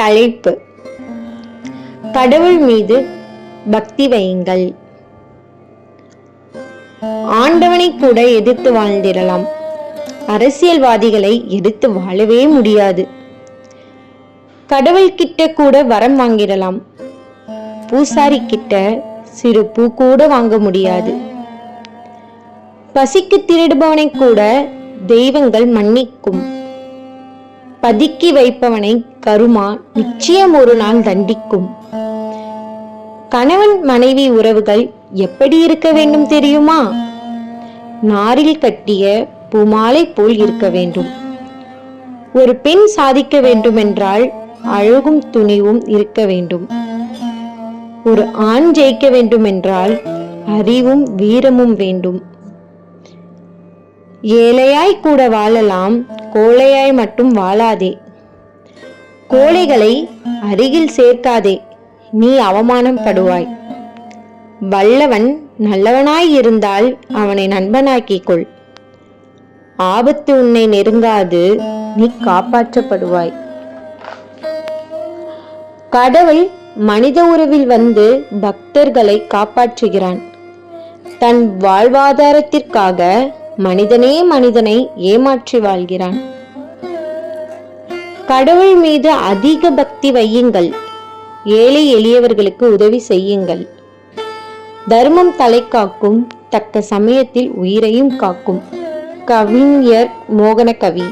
தலைப்பு. கடவுள் மீது பக்தி வையுங்கள். ஆண்டவனை கூட எதிர்த்து வாழ்ந்திடலாம். அரசியல்வாதிகளை எதிர்த்து வாழவே முடியாது. கடவுள் கிட்ட கூட வரம் வாங்கிடலாம். பூசாரி கிட்ட சிறு பூ கூட வாங்க முடியாது. பசிக்கு திருடுபவனை கூட தெய்வங்கள் மன்னிக்கும். பதுக்கி வைப்பவனை கருமா நிச்சயம் ஒரு நாள் தண்டிக்கும். கணவன் மனைவி உறவுகள் எப்படி இருக்க வேண்டும் தெரியுமா? நாரில் கட்டிய பூமாலை போல் இருக்க வேண்டும். ஒரு பெண் சாதிக்க வேண்டுமென்றால் அழகும் துணிவும் இருக்க வேண்டும். ஒரு ஆண் ஜெயிக்க வேண்டுமென்றால் அறிவும் வீரமும் வேண்டும். ஏழையாய் கூட வாழலாம் கோழையாய் மட்டும் வாழாதே. கோழைகளை அருகில் சேர்க்காதே நீ அவமானம் படுவாய். வல்லவன் நல்லவனாய் இருந்தால் அவனை நண்பனாக்கிக் கொள். ஆபத்து உன்னை நெருங்காது நீ காப்பாற்றப்படுவாய். கடவுள் மனித உறவில் வந்து பக்தர்களை காப்பாற்றுகிறான். தன் வாழ்வாதாரத்திற்காக மனிதனே மனிதனை ஏமாற்றி வாழ்கிறான். கடவுள் மீது அதிக பக்தி வையுங்கள். ஏழை எளியவர்களுக்கு உதவி செய்யுங்கள். தர்மம் தலை காக்கும் தக்க சமயத்தில் உயிரையும் காக்கும். கவிஞர் மோகன கவி